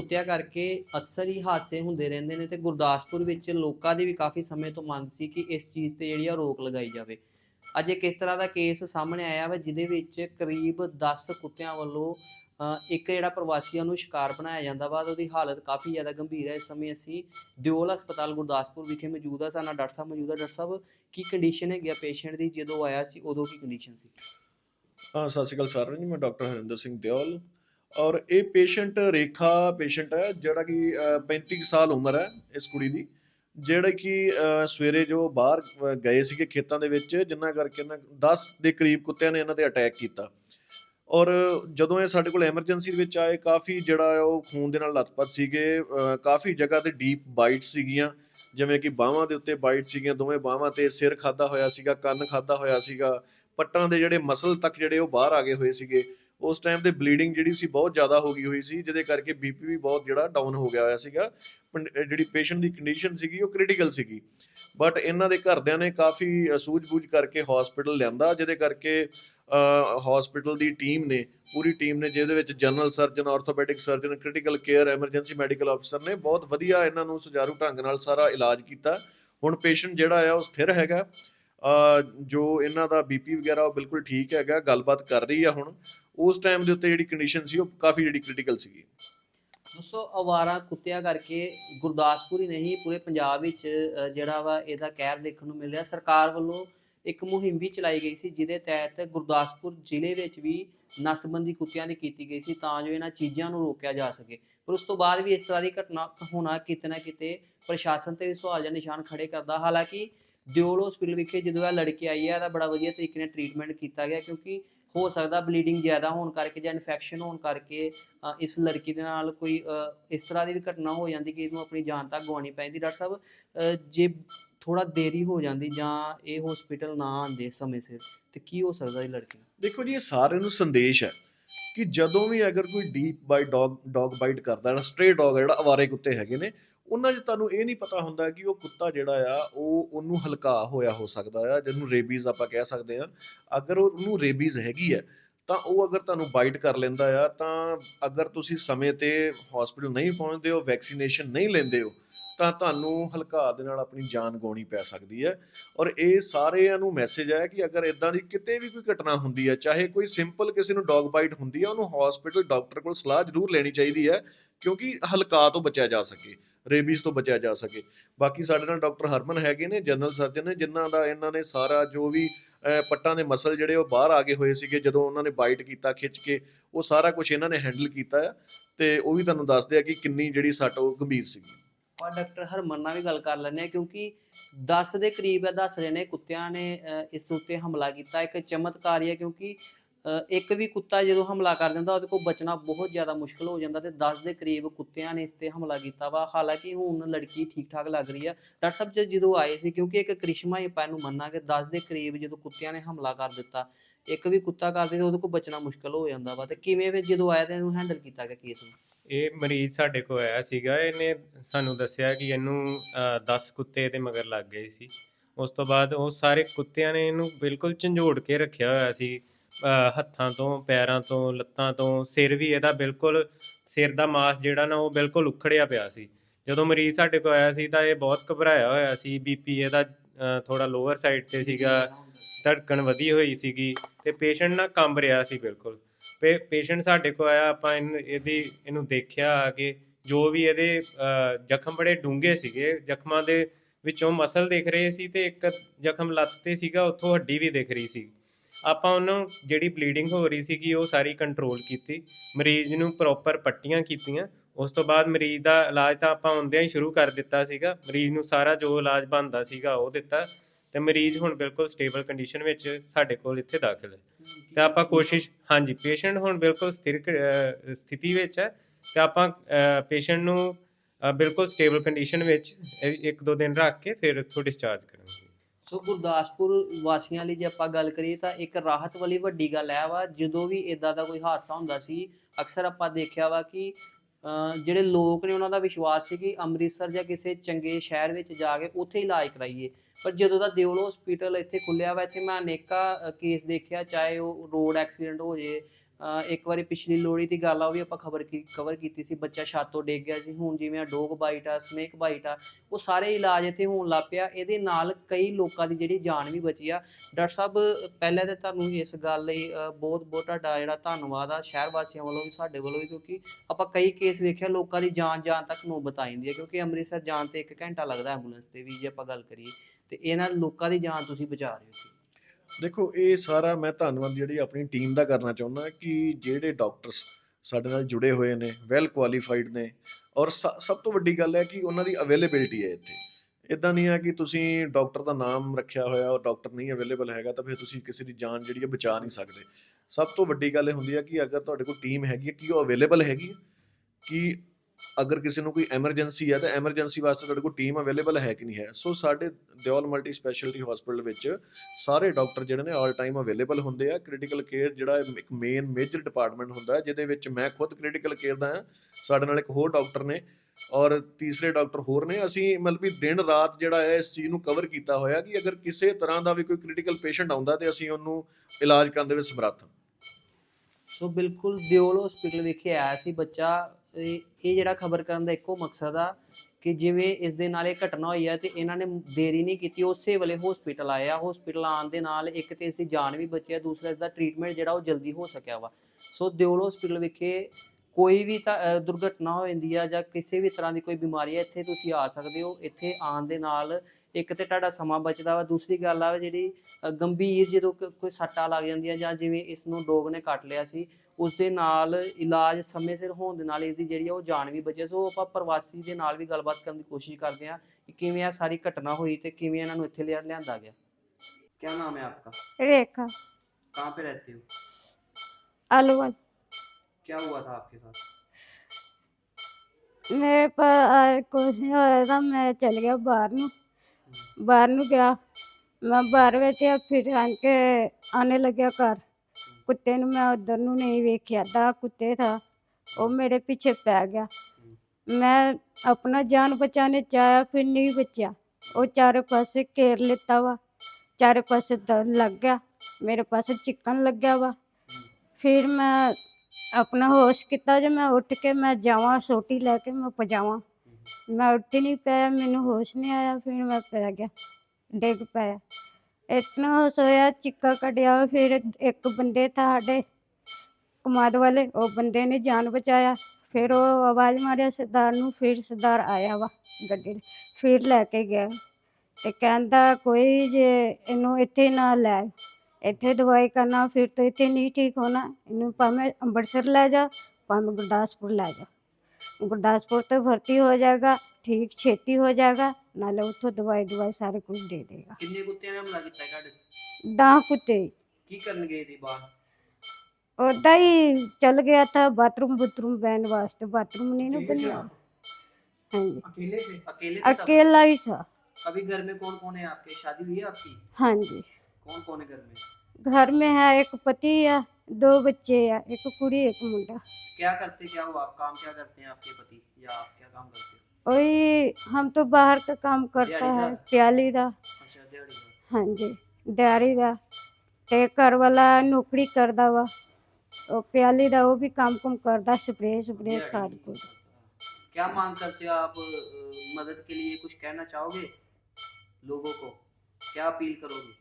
ਕੁੱਤਿਆਂ ਕਰਕੇ ਅਕਸਰ ਹੀ ਹਾਦਸੇ ਹੁੰਦੇ ਰਹਿੰਦੇ ਨੇ ਤੇ ਗੁਰਦਾਸਪੁਰ ਵਿੱਚ ਲੋਕਾਂ ਦੀ ਵੀ ਕਾਫੀ ਸਮੇਂ ਤੋਂ ਮੰਗ ਸੀ ਕਿ ਇਸ ਚੀਜ਼ ਤੇ ਜਿਹੜੀ ਆ ਰੋਕ ਲਗਾਈ ਜਾਵੇ। ਅੱਜ ਇੱਕ ਇਸ ਤਰ੍ਹਾਂ ਦਾ ਕੇਸ ਸਾਹਮਣੇ ਆਇਆ ਵਾ, ਜਿਹਦੇ ਵਿੱਚ ਕਰੀਬ 10 ਕੁੱਤਿਆਂ ਵੱਲੋਂ ਇੱਕ ਜਿਹੜਾ ਪ੍ਰਵਾਸੀਆਂ ਨੂੰ ਸ਼ਿਕਾਰ ਬਣਾਇਆ ਜਾਂਦਾ ਵਾ ਉਹਦੀ ਹਾਲਤ ਕਾਫੀ ਜ਼ਿਆਦਾ ਗੰਭੀਰ ਹੈ। ਇਸ ਸਮੇਂ ਅਸੀਂ ਦਿਓਲ ਹਸਪਤਾਲ ਗੁਰਦਾਸਪੁਰ ਵਿਖੇ ਮੌਜੂਦ ਆ, ਸਾਡਾ ਡਾਕਟਰ ਸਾਹਿਬ ਮੌਜੂਦ ਆ। ਡਾਕਟਰ ਸਾਹਿਬ, ਕੀ ਕੰਡੀਸ਼ਨ ਹੈਗੀ ਆ ਪੇਸ਼ੈਂਟ ਦੀ? ਜਦੋਂ ਆਇਆ ਸੀ ਉਦੋਂ ਕੀ ਕੰਡੀਸ਼ਨ ਸੀ? ਹਾਂ ਸਤਿ ਸ਼੍ਰੀ ਅਕਾਲ ਸਾਰਿਆਂ ਜੀ, ਮੈਂ ਡਾਕਟਰ ਹਰਿੰਦਰ ਸਿੰਘ ਦਿਓਲ। ਔਰ ਇਹ ਪੇਸ਼ੈਂਟ ਰੇਖਾ ਪੇਸ਼ੈਂਟ ਹੈ ਜਿਹੜਾ ਕਿ ਅ, 35 ਕੁ ਸਾਲ ਉਮਰ ਹੈ ਇਸ ਕੁੜੀ ਦੀ ਜਿਹੜੇ ਕਿ ਸਵੇਰੇ ਜੋ ਬਾਹਰ ਗਏ ਸੀਗੇ ਖੇਤਾਂ ਦੇ ਵਿੱਚ ਜਿੰਨਾ ਕਰਕੇ ਇਹਨਾਂ 10 ਦੇ ਕਰੀਬ ਕੁੱਤਿਆਂ ਨੇ ਇਹਨਾਂ ਤੇ ਅਟੈਕ ਕੀਤਾ। ਔਰ ਜਦੋਂ ਇਹ ਸਾਡੇ ਕੋਲ ਐਮਰਜੈਂਸੀ ਵਿੱਚ ਆਏ ਕਾਫੀ ਜਿਹੜਾ ਉਹ ਖੂਨ ਦੇ ਨਾਲ ਲਥਪਥ ਸੀਗੇ ਕਾਫੀ ਜਗ੍ਹਾ ਤੇ ਡੀਪ ਬਾਈਟਸ ਸੀਗੀਆਂ ਜਿਵੇਂ ਕਿ ਬਾਹਾਂ ਦੇ ਉੱਤੇ ਬਾਈਟ ਸੀਗੀਆਂ ਦੋਵੇਂ ਬਾਹਾਂ ਤੇ ਸਿਰ ਖਾਦਾ ਹੋਇਆ ਸੀਗਾ ਕੰਨ ਖਾਦਾ ਹੋਇਆ ਸੀਗਾ ਪੱਟਾਂ ਦੇ ਜਿਹੜੇ ਮਸਲ ਤੱਕ ਜਿਹੜੇ ਉਹ ਬਾਹਰ ਆ ਗਏ ਹੋਏ ਸੀਗੇ। ਉਸ ਟਾਈਮ ਤੇ ਬਲੀਡਿੰਗ ਜਿਹੜੀ ਸੀ ਬਹੁਤ ਜ਼ਿਆਦਾ ਹੋ ਗਈ ਹੋਈ ਸੀ, ਜਿਹਦੇ ਕਰਕੇ ਬੀਪੀ ਵੀ ਬਹੁਤ ਜਿਹੜਾ ਡਾਊਨ ਹੋ ਗਿਆ ਹੋਇਆ ਸੀਗਾ। ਪੰ- ਜਿਹੜੀ ਪੇਸ਼ੈਂਟ ਦੀ ਕੰਡੀਸ਼ਨ ਸੀਗੀ, ਉਹ ਕ੍ਰਿਟੀਕਲ ਸੀਗੀ। ਬਟ ਇਹਨਾਂ ਦੇ ਘਰਦਿਆਂ ਨੇ ਕਾਫੀ ਸੂਝ-ਬੂਝ ਕਰਕੇ ਹਸਪੀਟਲ ਲਿਆਂਦਾ, ਜਿਹਦੇ ਕਰਕੇ ਹਸਪੀਟਲ ਦੀ ਟੀਮ ਨੇ, ਪੂਰੀ ਟੀਮ ਨੇ, ਜਿਹਦੇ ਵਿੱਚ general surgeon orthopaedic surgeon critical care emergency medical ਅਫਸਰ ਨੇ ਬਹੁਤ ਵਧੀਆ ਇਹਨਾਂ ਨੂੰ ਸੁਚਾਰੂ ਢੰਗ ਨਾਲ ਸਾਰਾ ਇਲਾਜ ਕੀਤਾ। ਹੁਣ ਪੇਸ਼ੈਂਟ ਜਿਹੜਾ ਆ, ਉਹ ਸਥਿਰ ਹੈਗਾ। ਜੋ ਇਹਨਾਂ ਦਾ ਬੀਪੀ ਵਗੈਰਾ ਉਹ ਬਿਲਕੁਲ ਠੀਕ ਹੈਗਾ, ਗੱਲਬਾਤ ਕਰ ਰਹੀ ਆ ਹੁਣ। ਉਸ ਟਾਈਮ ਦੇ ਉੱਤੇ ਜਿਹੜੀ ਕੰਡੀਸ਼ਨ ਸੀ ਉਹ ਕਾਫੀ ਜਿਹੜੀ ਕ੍ਰਿਟੀਕਲ ਸੀਗੀ। ਦੋਸਤੋ ਅਵਾਰਾ ਕੁੱਤਿਆਂ ਕਰਕੇ ਗੁਰਦਾਸਪੁਰ ਹੀ ਨਹੀਂ, ਪੂਰੇ ਪੰਜਾਬ ਵਿੱਚ ਜਿਹੜਾ ਵਾ ਇਹਦਾ ਕਹਿਰ ਦੇਖਣ ਨੂੰ ਮਿਲ ਰਿਹਾ। ਸਰਕਾਰ ਵੱਲੋਂ ਇੱਕ ਮੁਹਿੰਮ ਵੀ ਚਲਾਈ ਗਈ ਸੀ, ਜਿਹਦੇ ਤਹਿਤ ਗੁਰਦਾਸਪੁਰ ਜ਼ਿਲ੍ਹੇ ਵਿੱਚ ਵੀ ਨਸਬੰਦੀ ਕੁੱਤਿਆਂ ਦੀ ਕੀਤੀ ਗਈ ਸੀ ਤਾਂ ਜੋ ਇਹਨਾਂ ਚੀਜ਼ਾਂ ਨੂੰ ਰੋਕਿਆ ਜਾ ਸਕੇ। ਪਰ ਉਸ ਤੋਂ ਬਾਅਦ ਵੀ ਇਸ ਤਰ੍ਹਾਂ ਦੀ ਘਟਨਾ ਹੋਣਾ ਕਿਤੇ ਨਾ ਕਿਤੇ ਪ੍ਰਸ਼ਾਸਨ ਤੇ ਵੀ ਸਵਾਲ ਜਾਂ ਨਿਸ਼ਾਨ ਖੜੇ ਕਰਦਾ। ਹਾਲਾਂਕਿ ਦਿਓਲ ਹਸਪੀਟਲ ਵਿਖੇ ਜਦੋਂ ਇਹ ਲੜਕੀ ਆਈ ਹੈ, ਇਹਦਾ ਬੜਾ ਵਧੀਆ ਤਰੀਕੇ ਨਾਲ ਟ੍ਰੀਟਮੈਂਟ ਕੀਤਾ ਗਿਆ ਕਿਉਂਕਿ ਹੋ ਸਕਦਾ ਬਲੀਡਿੰਗ ਜ਼ਿਆਦਾ ਹੋਣ ਕਰਕੇ ਜਾਂ ਇਨਫੈਕਸ਼ਨ ਹੋਣ ਕਰਕੇ ਇਸ ਲੜਕੀ ਦੇ ਨਾਲ ਕੋਈ ਇਸ ਤਰ੍ਹਾਂ ਦੀ ਵੀ ਘਟਨਾ ਹੋ ਜਾਂਦੀ ਕਿ ਇਹਨੂੰ ਆਪਣੀ ਜਾਨ ਤੱਕ ਗਵਾਉਣੀ ਪੈਂਦੀ। ਡਾਕਟਰ ਸਾਹਿਬ ਜੇ ਥੋੜਾ ਦੇਰੀ ਹੋ ਜਾਂਦੀ ਜਾਂ ਇਹ ਹਸਪੀਟਲ ਨਾ ਆਉਂਦੇ ਸਮੇਂ ਸਿਰ, ਤੇ ਕੀ ਹੋ ਸਕਦਾ ਇਹ ਲੜਕੀ ਨੂੰ ਦੇਖੋ ਜੀ, ਇਹ ਸਾਰਿਆਂ ਨੂੰ ਸੰਦੇਸ਼ ਹੈ ਕਿ ਜਦੋਂ ਵੀ ਅਗਰ ਕੋਈ deep bite dog dog bite ਕਰਦਾ ਹੈ ਸਟ੍ਰੇ ਡੌਗ ਜਿਹੜਾ ਅਵਾਰੇ ਕੁੱਤੇ ਹੈਗੇ ਨੇ ਉਹਨਾਂ 'ਚ ਤੁਹਾਨੂੰ ਇਹ ਨਹੀਂ ਪਤਾ ਹੁੰਦਾ ਕਿ ਉਹ ਕੁੱਤਾ ਜਿਹੜਾ ਆ, ਉਹ ਉਹਨੂੰ ਹਲਕਾ ਹੋਇਆ ਹੋ ਸਕਦਾ ਆ, ਜਿਹਨੂੰ ਰੇਬੀਜ਼ ਆਪਾਂ ਕਹਿ ਸਕਦੇ ਆ ਅਗਰ ਉਹ- ਉਹਨੂੰ ਰੇਬੀਜ਼ ਹੈਗੀ ਹੈ ਤਾਂ ਉਹ ਅਗਰ ਤੁਹਾਨੂੰ ਬਾਈਟ ਕਰ ਲੈਂਦਾ ਆ, ਤਾਂ ਅਗਰ ਤੁਸੀਂ ਸਮੇਂ ਤੇ ਹਸਪੀਟਲ ਨਹੀਂ ਪਹੁੰਚਦੇ ਹੋ ਵੈਕਸੀਨੇਸ਼ਨ ਨਹੀਂ ਲੈਂਦੇ ਹੋ, ਤਾਂ ਤੁਹਾਨੂੰ ਹਲਕਾ ਦੇ ਨਾਲ ਆਪਣੀ ਜਾਨ ਗਵਾਉਣੀ ਪੈ ਸਕਦੀ ਹੈ ਔਰ ਇਹ ਸਾਰਿਆਂ ਨੂੰ ਮੈਸੇਜ ਹੈ ਕਿ ਅਗਰ ਇਦਾਂ ਦੀ ਕਿਤੇ ਵੀ ਕੋਈ ਘਟਨਾ ਹੁੰਦੀ ਹੈ ਚਾਹੇ ਕੋਈ ਸਿੰਪਲ ਕਿਸੇ ਨੂੰ ਡੌਗ ਬਾਈਟ ਹੁੰਦੀ ਹੈ ਉਹਨੂੰ ਹਸਪੀਟਲ ਡਾਕਟਰ ਕੋਲ ਸਲਾਹ ਜ਼ਰੂਰ ਲੈਣੀ ਚਾਹੀਦੀ ਹੈ ਕਿਉਂਕਿ ਹਲਕਾ ਤੋਂ ਬਚਿਆ ਜਾ ਸਕੇ। ਰੇਬੀਜ਼ ਤੋਂ ਬਚਿਆ ਜਾ ਸਕੇ। ਬਾਕੀ ਸਾਡੇ ਨਾਲ ਡਾਕਟਰ ਹਰਮਨ ਹੈਗੇ ਨੇ, ਜਨਰਲ ਸਰਜਨ ਨੇ, ਜਿਨ੍ਹਾਂ ਦਾ ਇਹਨਾਂ ਨੇ ਸਾਰਾ ਜੋ ਵੀ ਪੱਟਾਂ ਦੇ ਮਸਲ ਜਿਹੜੇ ਉਹ ਬਾਹਰ ਆ ਗਏ ਹੋਏ ਸੀਗੇ, ਜਦੋਂ ਉਹਨਾਂ ਨੇ ਬਾਈਟ ਕੀਤਾ, ਖਿੱਚ ਕੇ, ਉਹ ਸਾਰਾ ਕੁਝ ਇਹਨਾਂ ਨੇ ਹੈਂਡਲ ਕੀਤਾ ਆ। ਤੇ ਉਹ ਵੀ ਤੁਹਾਨੂੰ ਦੱਸਦੇ ਆ ਕਿ ਕਿੰਨੀ ਜਿਹੜੀ ਸੱਟ ਉਹ ਗੰਭੀਰ ਸੀਗੀ। ਆਪਾਂ ਡਾਕਟਰ ਹਰਮਨ ਨਾਲ ਵੀ ਗੱਲ ਕਰ ਲੈਂਦੇ ਆ, ਕਿਉਂਕਿ 10 ਦੇ ਕਰੀਬ ਦੱਸ ਰਹੇ ਨੇ ਕੁੱਤਿਆਂ ਨੇ ਇਸ ਉੱਤੇ ਹਮਲਾ ਕੀਤਾ। ਇੱਕ ਚਮਤਕਾਰੀ ਹੈ ਕਿਉਂਕਿ ਇੱਕ ਵੀ ਕੁੱਤਾ ਜਦੋਂ ਹਮਲਾ ਕਰ ਦਿੰਦਾ, ਉਹਦੇ ਕੋਲ ਬਚਣਾ ਬਹੁਤ ਜ਼ਿਆਦਾ ਮੁਸ਼ਕਲ ਹੋ ਜਾਂਦਾ ਤੇ 10 ਦੇ ਕਰੀਬ ਕੁੱਤਿਆਂ ਨੇ ਇਸ ਤੇ ਹਮਲਾ ਕੀਤਾ ਵਾ। ਹਾਲਾਂਕਿ ਹੁਣ ਲੜਕੀ ਠੀਕ ਠਾਕ ਲੱਗ ਰਹੀ ਆ। ਡਾਕਟਰ ਸਾਹਿਬ ਜਦੋਂ ਆਏ ਸੀ, ਕਿਉਂਕਿ ਇੱਕ ਕ੍ਰਿਸ਼ਮਾ ਹੀ ਆਪਾਂ ਇਹਨੂੰ ਮੰਨਾਂਗੇ 10 ਦੇ ਕਰੀਬ ਜਦੋਂ ਕੁੱਤਿਆਂ ਨੇ ਹਮਲਾ ਕਰ ਦਿੱਤਾ, ਇੱਕ ਵੀ ਕੁੱਤਾ ਕਰਦੇ ਤੇ ਉਹਦੇ ਕੋਲ ਬਚਣਾ ਮੁਸ਼ਕਲ ਹੋ ਜਾਂਦਾ ਵਾ। ਤੇ ਕਿਵੇਂ ਫਿਰ ਜਦੋਂ ਆਇਆ ਤੇ ਇਹਨੂੰ ਹੈਂਡਲ ਕੀਤਾ ਗਿਆ ਕੇਸ ਨੂੰ? ਇਹ ਮਰੀਜ਼ ਸਾਡੇ ਕੋਲ ਆਇਆ ਸੀਗਾ, ਇਹਨੇ ਸਾਨੂੰ ਦੱਸਿਆ ਕਿ ਇਹਨੂੰ 10 ਕੁੱਤੇ ਇਹਦੇ ਮਗਰ ਲੱਗ ਗਏ ਸੀ। ਉਸ ਤੋਂ ਬਾਅਦ ਉਹ ਸਾਰੇ ਕੁੱਤਿਆਂ ਨੇ ਇਹਨੂੰ ਬਿਲਕੁਲ ਝੰਜੋੜ ਕੇ ਰੱਖਿਆ ਹੋਇਆ ਸੀ। ਹੱਥਾਂ ਤੋਂ, ਪੈਰਾਂ ਤੋਂ, ਲੱਤਾਂ ਤੋਂ, ਸਿਰ ਵੀ ਇਹਦਾ ਬਿਲਕੁਲ, ਸਿਰ ਦਾ ਮਾਸ ਜਿਹੜਾ ਨਾ ਉਹ ਬਿਲਕੁਲ ਉਖੜਿਆ ਪਿਆ ਸੀ। ਜਦੋਂ ਮਰੀਜ਼ ਸਾਡੇ ਕੋਲ ਆਇਆ ਸੀ ਤਾਂ ਇਹ ਬਹੁਤ ਘਬਰਾਇਆ ਹੋਇਆ ਸੀ। ਬੀਪੀ ਇਹਦਾ ਥੋੜਾ ਲੋਅਰ ਸਾਈਡ ਤੇ ਸੀਗਾ, ਧੜਕਣ ਵਧੀ ਹੋਈ ਸੀਗੀ ਤੇ ਪੇਸ਼ੈਂਟ ਨਾ ਕੰਬ ਰਿਹਾ ਸੀ ਬਿਲਕੁਲ। ਪੇਸ਼ੈਂਟ ਸਾਡੇ ਕੋਲ ਆਇਆ, ਆਪਾਂ ਇਹਨੂੰ- ਇਹਦੀ, ਇਹਨੂੰ ਦੇਖਿਆ ਆ ਕੇ, ਜੋ ਵੀ ਇਹਦੇ ਜ਼ਖਮ ਬੜੇ ਡੂੰਘੇ ਸੀਗੇ, ਜ਼ਖਮਾਂ ਦੇ ਵਿੱਚੋਂ ਮਸਲ ਦਿਖ ਰਹੇ ਸੀ ਤੇ ਇੱਕ ਜ਼ਖਮ ਲੱਤ ਤੇ ਸੀਗਾ, ਉੱਥੋਂ ਹੱਡੀ ਵੀ ਦਿਖ ਰਹੀ ਸੀ। ਆਪਾਂ ਉਹਨੂੰ ਜਿਹੜੀ ਬਲੀਡਿੰਗ ਹੋ ਰਹੀ ਸੀਗੀ, ਉਹ ਸਾਰੀ ਕੰਟਰੋਲ ਕੀਤੀ। ਮਰੀਜ਼ ਨੂੰ ਪ੍ਰੋਪਰ ਪੱਟੀਆਂ ਕੀਤੀਆਂ। ਉਸ ਤੋਂ ਬਾਅਦ ਮਰੀਜ਼ ਦਾ ਇਲਾਜ ਤਾਂ ਆਪਾਂ ਹੁੰਦਿਆਂ ਹੀ ਸ਼ੁਰੂ ਕਰ ਦਿੱਤਾ ਸੀਗਾ। ਮਰੀਜ਼ ਨੂੰ ਸਾਰਾ ਜੋ ਇਲਾਜ ਬਣਦਾ ਸੀਗਾ, ਉਹ ਦਿੱਤਾ। ਤੇ ਮਰੀਜ਼ ਹੁਣ ਬਿਲਕੁਲ ਸਟੇਬਲ ਕੰਡੀਸ਼ਨ ਵਿੱਚ ਸਾਡੇ ਕੋਲ ਇੱਥੇ ਦਾਖਲ ਹੈ। ਤੇ ਆਪਾਂ ਕੋਸ਼ਿਸ਼, ਹਾਂਜੀ ਪੇਸ਼ੈਂਟ ਹੁਣ ਬਿਲਕੁਲ ਸਥਿਰ ਸਥਿਤੀ ਵਿੱਚ ਹੈ। ਤੇ ਆਪਾਂ ਪੇਸ਼ੈਂਟ ਨੂੰ ਬਿਲਕੁਲ ਸਟੇਬਲ ਕੰਡੀਸ਼ਨ ਵਿੱਚ ਇੱਕ ਦੋ ਦਿਨ ਰੱਖ ਕੇ ਫਿਰ ਉੱਥੋਂ ਡਿਸਚਾਰਜ ਕਰਾਂਗੇ। ਸੋ ਗੁਰਦਾਸਪੁਰ ਵਾਸੀਆਂ ਲਈ ਜੇ ਆਪਾਂ ਗੱਲ ਕਰੀਏ ਤਾਂ ਇੱਕ ਰਾਹਤ ਵਾਲੀ ਵੱਡੀ ਗੱਲ ਹੈ ਵਾ, ਜਦੋਂ ਵੀ ਇਦਾਂ ਦਾ ਕੋਈ ਹਾਦਸਾ ਹੁੰਦਾ ਸੀ, ਅਕਸਰ ਆਪਾਂ ਦੇਖਿਆ ਵਾ ਕਿ ਜਿਹੜੇ ਲੋਕ ਨੇ ਉਹਨਾਂ ਦਾ ਵਿਸ਼ਵਾਸ ਸੀ ਕਿ ਅੰਮ੍ਰਿਤਸਰ ਜਾਂ ਕਿਸੇ ਚੰਗੇ ਸ਼ਹਿਰ ਵਿੱਚ ਜਾ ਕੇ ਉੱਥੇ ਇਲਾਜ ਕਰਾਈਏ। ਪਰ ਜਦੋਂ ਦਾ ਦਿਓਲ ਹਸਪੀਟਲ ਇੱਥੇ ਖੁੱਲਿਆ ਵਾ, ਇੱਥੇ ਮੈਂ ਅਨੇਕਾਂ ਕੇਸ ਦੇਖਿਆ, ਚਾਹੇ ਉਹ ਰੋਡ ਐਕਸੀਡੈਂਟ ਹੋ ਜੇ ਇੱਕ ਵਾਰੀ ਪਿਛਲੀ ਲੋਹੜੀ ਦੀ ਗੱਲ ਆ, ਉਹ ਵੀ ਆਪਾਂ ਖਬਰ ਕੀ ਕਵਰ ਕੀਤੀ ਸੀ, ਬੱਚਾ ਛੱਤ ਤੋਂ ਡਿੱਗ ਗਿਆ ਸੀ, ਹੁਣ ਜਿਵੇਂ ਡੋਗ ਬਾਈਟ ਆ ਸਨੇਕ ਬਾਈਟ ਆ, ਉਹ ਸਾਰੇ ਇਲਾਜ ਇੱਥੇ ਹੋਣ ਲੱਗ ਪਿਆ। ਇਹਦੇ ਨਾਲ ਕਈ ਲੋਕਾਂ ਦੀ ਜਿਹੜੀ ਜਾਨ ਵੀ ਬਚੀ ਆ। ਡਾਕਟਰ ਸਾਹਿਬ, ਪਹਿਲਾਂ ਤਾਂ ਤੁਹਾਨੂੰ ਇਸ ਗੱਲ ਲਈ ਬਹੁਤ ਬਹੁਤ ਤੁਹਾਡਾ ਜਿਹੜਾ ਧੰਨਵਾਦ ਆ, ਸ਼ਹਿਰ ਵਾਸੀਆਂ ਵੱਲੋਂ ਵੀ, ਸਾਡੇ ਵੱਲੋਂ ਵੀ, ਕਿਉਂਕਿ ਆਪਾਂ ਕਈ ਕੇਸ ਵੇਖਿਆ, ਲੋਕਾਂ ਦੀ ਜਾਨ ਜਾਨ ਤੱਕ ਨੂੰ ਆ ਜਾਂਦੀ ਹੈ ਕਿਉਂਕਿ ਅੰਮ੍ਰਿਤਸਰ ਜਾਣ ਤੇ 1 ਘੰਟਾ ਲੱਗਦਾ ਐਂਬੂਲੈਂਸ ਤੇ ਵੀ, ਜੇ ਆਪਾਂ ਗੱਲ ਕਰੀਏ। ਤੇ ਇਹਨਾਂ ਲੋਕਾਂ ਦੀ ਜਾਨ ਤੁਸੀਂ ਬਚਾ ਰਹੇ ਹੋ ਦੇਖੋ, ਇਹ ਸਾਰਾ ਮੈਂ ਧੰਨਵਾਦ ਜਿਹੜੀ ਆਪਣੀ ਟੀਮ ਦਾ ਕਰਨਾ ਚਾਹੁੰਦਾ ਕਿ ਜਿਹੜੇ ਡਾਕਟਰਸ ਸਾਡੇ ਨਾਲ ਜੁੜੇ ਹੋਏ ਨੇ ਵੈਲ ਕੁਆਲੀਫਾਈਡ ਨੇ ਔਰ ਸ- ਸਭ ਤੋਂ ਵੱਡੀ ਗੱਲ ਹੈ ਕਿ ਉਹਨਾਂ ਦੀ ਅਵੇਲੇਬਿਲਟੀ ਹੈ ਇੱਥੇ। ਇਦਾਂ ਨਹੀਂ ਹੈ ਕਿ ਤੁਸੀਂ ਡਾਕਟਰ ਦਾ ਨਾਮ ਰੱਖਿਆ ਹੋਇਆ ਔਰ ਡਾਕਟਰ ਨਹੀਂ ਅਵੇਲੇਬਲ ਹੈਗਾ ਤਾਂ ਫਿਰ ਤੁਸੀਂ ਕਿਸੇ ਦੀ ਜਾਨ ਜਿਹੜੀ ਹੈ ਬਚਾ ਨਹੀਂ ਸਕਦੇ। ਸਭ ਤੋਂ ਵੱਡੀ ਗੱਲ ਇਹ ਹੁੰਦੀ ਹੈ ਕਿ ਅਗਰ ਤੁਹਾਡੇ ਕੋਲ ਟੀਮ ਹੈਗੀ ਹੈ, ਕਿ ਉਹ ਅਵੇਲੇਬਲ ਹੈਗੀ ਹੈ? ਕਿ ਅਗਰ ਕਿਸੇ ਨੂੰ ਕੋਈ ਐਮਰਜੈਂਸੀ ਹੈ ਤਾਂ ਐਮਰਜੈਂਸੀ ਵਾਸਤੇ ਤੁਹਾਡੇ ਕੋਲ ਟੀਮ ਅਵੇਲੇਬਲ ਹੈ ਕਿ ਨਹੀਂ ਹੈ? ਸੋ ਸਾਡੇ ਦਿਓਲ ਮਲਟੀ ਸਪੈਸ਼ਲਿਟੀ ਹਸਪੀਟਲ ਵਿੱਚ ਸਾਰੇ ਡਾਕਟਰ ਜਿਹੜੇ ਨੇ ਆਲ ਟਾਈਮ ਅਵੇਲੇਬਲ ਹੁੰਦੇ ਆ। ਕ੍ਰਿਟੀਕਲ ਕੇਅਰ ਜਿਹੜਾ ਇੱਕ ਮੇਨ ਮੇਜਰ ਡਿਪਾਰਟਮੈਂਟ ਹੁੰਦਾ ਹੈ, ਜਿਹਦੇ ਵਿੱਚ ਮੈਂ ਖੁਦ ਕ੍ਰਿਟੀਕਲ ਕੇਅਰ ਦਾ ਹਾਂ। ਸਾਡੇ ਨਾਲ ਇੱਕ ਹੋਰ ਡਾਕਟਰ ਨੇ ਔਰ ਤੀਸਰੇ ਡਾਕਟਰ ਹੋਰ ਨੇ। ਅਸੀਂ ਮਤਲਬ ਵੀ ਦਿਨ ਰਾਤ ਜਿਹੜਾ ਹੈ, ਇਸ ਚੀਜ਼ ਨੂੰ ਕਵਰ ਕੀਤਾ ਹੋਇਆ ਕਿ ਅਗਰ ਕਿਸੇ ਤਰ੍ਹਾਂ ਦਾ ਵੀ ਕੋਈ ਕ੍ਰਿਟੀਕਲ ਪੇਸ਼ੈਂਟ ਆਉਂਦਾ, ਤੇ ਅਸੀਂ ਉਹਨੂੰ ਇਲਾਜ ਕਰਨ ਦੇ ਵਿੱਚ ਸਮਰੱਥ ਹਾਂ। ਸੋ ਬਿਲਕੁਲ ਦਿਓਲ ਹਸਪੀਟਲ ਵਿਖੇ ਆਇਆ ਸੀ ਬੱਚਾ। ਇਹ ਇਹ ਜਿਹੜਾ ਖਬਰ ਕਰਨ ਦਾ ਇੱਕੋ ਮਕਸਦ ਆ ਕਿ ਜਿਵੇਂ ਇਸ ਦੇ ਨਾਲ ਇਹ ਘਟਨਾ ਹੋਈ ਆ ਤੇ ਇਹਨਾਂ ਨੇ ਦੇਰੀ ਨਹੀਂ ਕੀਤੀ, ਉਸੇ ਵੇਲੇ ਹਸਪੀਟਲ ਆਇਆ। ਹਸਪੀਟਲ ਆਉਣ ਦੇ ਨਾਲ ਇੱਕ ਤੇ ਇਸ ਦੀ ਜਾਨ ਵੀ ਬਚਿਆ ਦੂਸਰਾ ਇਸ ਦਾ ਟ੍ਰੀਟਮੈਂਟ ਜਿਹੜਾ ਉਹ ਜਲਦੀ ਹੋ ਸਕਿਆ ਵਾ। ਸੋ ਦਿਓਲ ਹਸਪੀਟਲ ਵਿਖੇ ਕੋਈ ਵੀ ਤਾਂ ਦੁਰਘਟਨਾ ਹੋ ਜਾਂਦੀ ਆ ਜਾਂ ਕਿਸੇ ਵੀ ਤਰ੍ਹਾਂ ਦੀ ਕੋਈ ਬਿਮਾਰੀ ਹੈ ਇੱਥੇ ਤੁਸੀਂ ਆ ਸਕਦੇ ਹੋ। ਇੱਥੇ ਆਉਣ ਦੇ ਨਾਲ ਇੱਕ ਤੇ ਤੁਹਾਡਾ ਸਮਾਂ ਬਚਦਾ ਵਾ। ਦੂਸਰੀ ਗੱਲ ਆ ਜਿਹੜੀ ਗੰਭੀਰ ਜਦੋਂ ਕ- ਕੋਈ ਸੱਟਾਂ ਲੱਗ ਜਾਂਦੀਆਂ ਜਾਂ ਜਿਵੇਂ ਇਸ ਨੂੰ ਡੋਗ ਨੇ ਕੱਟ ਲਿਆ ਸੀ ਉਸ ਦੇ ਨਾਲ ਇਲਾਜ ਸਮੇਂ ਸਿਰ ਹੋਣ ਦੇ ਨਾਲ ਇਸ ਦੀ ਜਿਹੜੀ ਆ ਉਹ ਜਾਨ ਵੀ ਬਚੇ ਸੋ ਆਪਾਂ ਪ੍ਰਵਾਸੀ ਦੇ ਨਾਲ ਵੀ ਗੱਲਬਾਤ ਕਰਨ ਦੀ ਕੋਸ਼ਿਸ਼ ਕਰਦੇ ਹਾਂ ਕਿ ਕਿਵੇਂ ਆ ਸਾਰੀ ਘਟਨਾ ਹੋਈ ਤੇ ਕਿਵੇਂ ਇਹਨਾਂ ਨੂੰ ਇੱਥੇ ਲਿਆ ਲਿਆਂਦਾ ਗਿਆ ਕੀ ਨਾਮ ਹੈ ਆਪਕਾ रेखा कहाँ पे रहते हो अलवर क्या हुआ था आपके साथ मेरे पास कुछ नहीं होया था मैं चल गया बाहर ਨੂੰ ਬਾਹਰ ਨੂੰ ਗਿਆ ਮੈਂ ਬਾਹਰ ਬੈਠਿਆ ਫਿਰ ਆਣ ਕੇ ਆਨੇ ਲੱਗਿਆ ਘਰ। ਕੁੱਤੇ ਨੂੰ ਮੈਂ ਉਧਰ ਨੂੰ ਨਹੀਂ ਵੇਖਿਆ ਦਾ ਕੁੱਤੇ ਥਾ, ਉਹ ਮੇਰੇ ਪਿੱਛੇ ਪੈ ਗਿਆ। ਮੈਂ ਆਪਣਾ ਜਾਨ ਬਚਾने ਚਾਹਿਆ ਫਿਰ ਨਹੀਂ ਬਚਿਆ। ਉਹ ਚਾਰੇ ਪਾਸੇ ਘੇਰ ਲਿੱਤਾ ਵਾ, ਚਾਰੇ ਪਾਸੇ ਦਰਦ ਲੱਗ ਗਿਆ, ਮੇਰੇ ਪਾਸੇ ਚਿਕਨ ਲੱਗਿਆ ਵਾ। ਫਿਰ ਮੈਂ ਆਪਣਾ ਹੋਸ਼ ਕੀਤਾ ਜੇ ਮੈਂ ਉੱਠ ਕੇ ਮੈਂ ਜਾਵਾਂ, ਸੋਟੀ ਲੈ ਕੇ ਮੈਂ ਪਜਾਵਾਂ। ਮੈਂ ਉੱਠ ਹੀ ਨਹੀਂ ਪਾਇਆ, ਮੈਨੂੰ ਹੋਸ਼ ਨਹੀਂ ਆਇਆ, ਫਿਰ ਮੈਂ ਪੈ ਗਿਆ। ਡਿੱਗ ਪਿਆ। ਇਤਨਾ ਹੋਸ ਹੋਇਆ, ਚਿੱਕਾ ਕੱਢਿਆ, ਫਿਰ ਇੱਕ ਬੰਦੇ ਤਾਂ ਸਾਡੇ ਕਮਾਦ ਵਾਲੇ, ਉਹ ਬੰਦੇ ਨੇ ਜਾਨ ਬਚਾਇਆ। ਫਿਰ ਉਹ ਆਵਾਜ਼ ਮਾਰਿਆ, ਸਰਦਾਰ ਨੂੰ, ਫਿਰ ਸਰਦਾਰ ਆਇਆ ਵਾ ਗੱਡੀ ਫਿਰ ਲੈ ਕੇ ਗਿਆ। ਤੇ ਕਹਿੰਦਾ, ਕੋਈ ਜੇ ਇਹਨੂੰ ਇੱਥੇ ਨਾ ਲੈ, ਇੱਥੇ ਦਵਾਈ ਕਰਨਾ, ਫਿਰ ਤੋਂ ਇੱਥੇ ਨਹੀਂ ਠੀਕ ਹੋਣਾ। ਇਹਨੂੰ ਭਾਵੇਂ ਅੰਮ੍ਰਿਤਸਰ ਲੈ ਜਾ, ਭਾਵੇਂ ਗੁਰਦਾਸਪੁਰ ਲੈ ਜਾ। ਗੁਰਦਾਸਪੁਰ ਤੋਂ ਭਰਤੀ ਹੋ ਜਾਏਗਾ, ਠੀਕ ਛੇਤੀ ਹੋ ਜਾਏਗਾ ਨਾਲੇ ਉੱਥੋਂ ਦਵਾਈ ਦਵਾਈ ਸਾਰੇ ਕੁਝ ਦੇ ਦੇਗਾ ਕਿੰਨੇ ਕੁੱਤਿਆਂ ਨੇ ਹਮਲਾ ਕੀਤਾ ਹੈ ਤੁਹਾਡੇ ਦਾਹ ਕੁੱਤੇ ਕੀ ਕਰਨ ਗਏ ਸੀ ਬਾਹਰ ਉਦਾਂ ਹੀ ਚੱਲ ਗਿਆ था बाथरूम बूथरूम बहन वास्ते बाथरूम नहीं ना अकेले थे बनवा आप? हाँ जी अकेले थे अकेले थे तब अकेला ही था अभी घर में कौन कौन है आपके शादी हुई है आपकी हाँ जी कौन कौन है घर में घर में है एक पति है दो बच्चे है एक कुड़ी एक मुंडा क्या करते क्या हो आप काम क्या करते हैं आपके पति या आप क्या काम करते हो वही हम तो बाहर का काम करता है दिहाड़ीदार? प्याली दा अच्छा दिहाड़ी का। हाँ जी ਦਿਹਾੜੀ ਦਾ ਤੇ ਘਰ ਵਾਲਾ ਨੌਕਰੀ ਕਰਦਾ ਵਾ ਉਹ ਪਿਆਲੀ ਦਾ ਉਹ ਵੀ ਕੰਮ ਕੁਮ ਕਰਦਾ ਸਪਰੇ ਸਪਰੇ दिहाड़ी ਖਾਦ की ਖੂਦ करता है। क्या मांग करते हो आप अ, मदद के लिए कुछ कहना चाहोगे लोगों को क्या अपील करोगे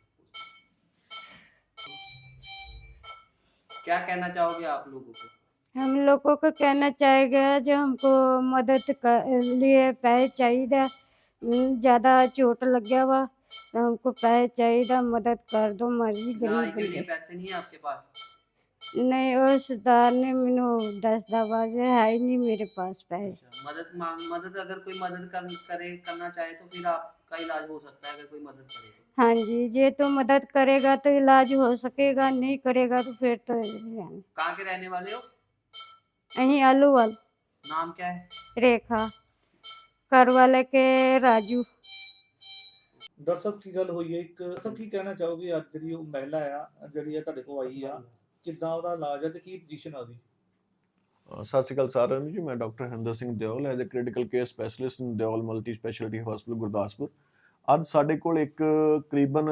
क्या कहना चाहोगे आप लोगों को हम लोगों को कहना चाहेगा जो हमको मदद कर लिए पैसे चाहिए ज़्यादा चोट लग गया वा तो हमको पैसे चाहिए मदद कर दो मर्ज़ी गरीब बंदे। पैसे नहीं है आपके पास? नहीं वो सरदार ने मैनू दस दबाजे है ही नहीं मेरे पास पैसे। अच्छा, मदद मांग मदद अगर कोई मदद कर, करे करना चाहे तो फिर आपका इलाज हो सकता है अगर कोई मदद करे तो। हाँ जी ये तो मदद करेगा तो इलाज हो सकेगा नहीं करेगा तो फिर तो कहाँ के रहने वाले हो? अहीं आलू वाल नाम क्या है रेखा घर वाले के राजू ਡਾਕਟਰ ਸਾਹਿਬ ਕੀ ਗੱਲ ਹੋਈ ਹੈ ਇੱਕ ਸਭ ਕੀ ਕਹਿਣਾ ਚਾਹੋਗੇ ਅੱਜ ਜਿਹੜੀ ਉਹ ਮਹਿਲਾ ਆ ਜਿਹੜੀ ਆ ਤੁਹਾਡੇ ਕੋਲ ਆਈ ਆ ਕਿੱਦਾਂ ਉਹਦਾ ਇਲਾਜ ਹੈ ਤੇ ਕੀ ਪੋਜੀਸ਼ਨ ਆ ਉਹਦੀ ਅ, ਸਤਿ ਸ਼੍ਰੀ ਅਕਾਲ ਸਾਰਿਆਂ ਨੂੰ ਜੀ ਮੈਂ doctor Harinder Singh Deol as a critical care specialist in Deol multi speciality hospital Gurdaspur ਅੱਜ ਸਾਡੇ ਕੋਲ ਇੱਕ ਕਰੀਬਨ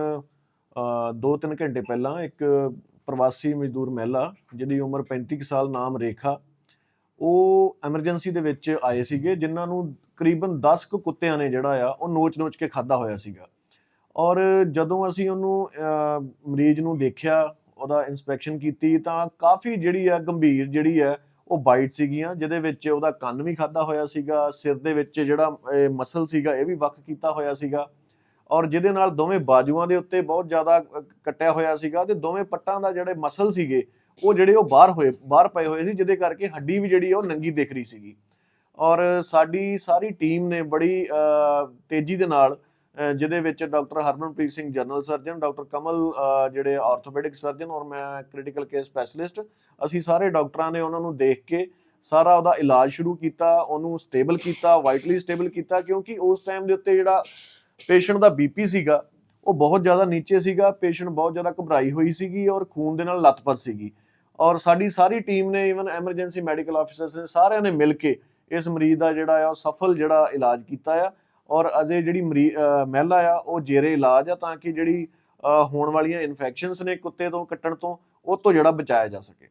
2-3 ਘੰਟੇ ਪਹਿਲਾਂ ਇੱਕ ਪ੍ਰਵਾਸੀ ਮਜ਼ਦੂਰ ਮਹਿਲਾ ਜਿਹਦੀ ਉਮਰ 35 ਕੁ ਸਾਲ ਨਾਮ ਰੇਖਾ ਉਹ ਐਮਰਜੈਂਸੀ ਦੇ ਵਿੱਚ ਆਏ ਸੀਗੇ, ਜਿਨ੍ਹਾਂ ਨੂੰ ਕਰੀਬਨ 10 ਕੁ ਕੁੱਤਿਆਂ ਨੇ ਜਿਹੜਾ ਆ, ਉਹ ਨੋਚ-ਨੋਚ ਕੇ ਖਾਦਾ ਹੋਇਆ ਸੀਗਾ। ਔਰ ਜਦੋਂ ਅਸੀਂ ਉਹਨੂੰ ਮਰੀਜ਼ ਨੂੰ ਦੇਖਿਆ, ਉਹਦਾ ਇਨਸਪੈਕਸ਼ਨ ਕੀਤੀ, ਤਾਂ ਕਾਫੀ ਜਿਹੜੀ ਆ, ਗੰਭੀਰ ਜਿਹੜੀ ਆ, ਉਹ ਬਾਈਟ ਸੀਗੀਆਂ, ਜਿਹਦੇ ਵਿੱਚ ਉਹਦਾ ਕੰਨ ਵੀ ਖਾਦਾ ਹੋਇਆ ਸੀਗਾ, ਸਿਰ ਦੇ ਵਿੱਚ ਜਿਹੜਾ ਮਸਲ ਸੀਗਾ, ਇਹ ਵੀ ਵੱਖ ਕੀਤਾ ਹੋਇਆ ਸੀਗਾ। ਔਰ ਜਿਹਦੇ ਨਾਲ ਦੋਵੇਂ ਬਾਜੂਆਂ ਦੇ ਉੱਤੇ ਬਹੁਤ ਜ਼ਿਆਦਾ ਕੱਟਿਆ ਹੋਇਆ ਸੀਗਾ, ਤੇ ਦੋਵੇਂ ਪੱਟਾਂ ਦਾ ਜਿਹੜੇ ਮਸਲ ਸੀਗੇ ਉਹ ਜਿਹੜੇ ਉਹ ਬਾਹਰ ਹੋਏ, ਬਾਹਰ ਪਏ ਹੋਏ ਸੀ, ਜਿਹਦੇ ਕਰਕੇ ਹੱਡੀ ਵੀ ਜਿਹੜੀ ਆ ਉਹ ਨੰਗੀ ਦਿਖ ਰਹੀ ਸੀਗੀ। ਔਰ ਸਾਡੀ ਸਾਰੀ ਟੀਮ ਨੇ ਬੜੀ ਤੇਜ਼ੀ ਦੇ ਨਾਲ ਜਿਹਦੇ ਵਿੱਚ doctor Harmanpreet Singh general surgeon, doctor Kamal ਜਿਹੜੇ ਆਰਥੋਪੈਡਿਕ ਸਰਜਨ ਔਰ ਮੈਂ ਕ੍ਰਿਟੀਕਲ ਕੇਅਰ ਸਪੈਸ਼ਲਿਸਟ ਅਸੀਂ ਸਾਰੇ ਡਾਕਟਰਾਂ ਨੇ ਉਹਨਾਂ ਨੂੰ ਦੇਖ ਕੇ ਸਾਰਾ ਉਹਦਾ ਇਲਾਜ ਸ਼ੁਰੂ ਕੀਤਾ, ਉਹਨੂੰ ਸਟੇਬਲ ਕੀਤਾ ਵਾਈਟਲੀ ਸਟੇਬਲ ਕੀਤਾ, ਕਿਉਂਕਿ ਉਸ ਟਾਈਮ ਦੇ ਉੱਤੇ ਜਿਹੜਾ ਪੇਸ਼ੈਂਟ ਦਾ ਬੀਪੀ ਸੀਗਾ, ਉਹ ਬਹੁਤ ਜ਼ਿਆਦਾ ਨੀਚੇ ਸੀਗਾ ਪੇਸ਼ੈਂਟ ਬਹੁਤ ਜ਼ਿਆਦਾ ਘਬਰਾਈ ਹੋਈ ਸੀਗੀ ਔਰ ਖੂਨ ਦੇ ਨਾਲ ਲੱਥਪੱਥ ਸੀਗੀ। ਔਰ ਸਾਡੀ ਸਾਰੀ ਟੀਮ ਨੇ ਇਵਨ ਐਮਰਜੈਂਸੀ ਮੈਡੀਕਲ ਆਫੀਸਰਸ ਨੇ, ਸਾਰਿਆਂ ਨੇ ਮਿਲ ਕੇ ਇਸ ਮਰੀਜ਼ ਦਾ ਜਿਹੜਾ ਆ, ਉਹ ਸਫਲ ਜਿਹੜਾ ਇਲਾਜ ਕੀਤਾ ਆ। ਔਰ ਅਜੇ ਜਿਹੜੀ ਮਰੀ- ਮਹਿਲਾ ਆ, ਉਹ ਜੇਰੇ ਇਲਾਜ ਆ, ਤਾਂ ਕਿ ਜਿਹੜੀ ਹੋਣ ਵਾਲੀਆਂ ਇਨਫੈਕਸ਼ਨਸ ਨੇ ਕੁੱਤੇ ਤੋਂ, ਕੱਟਣ ਤੋਂ, ਉਹ ਤੋਂ ਜਿਹੜਾ ਬਚਾਇਆ ਜਾ ਸਕੇ।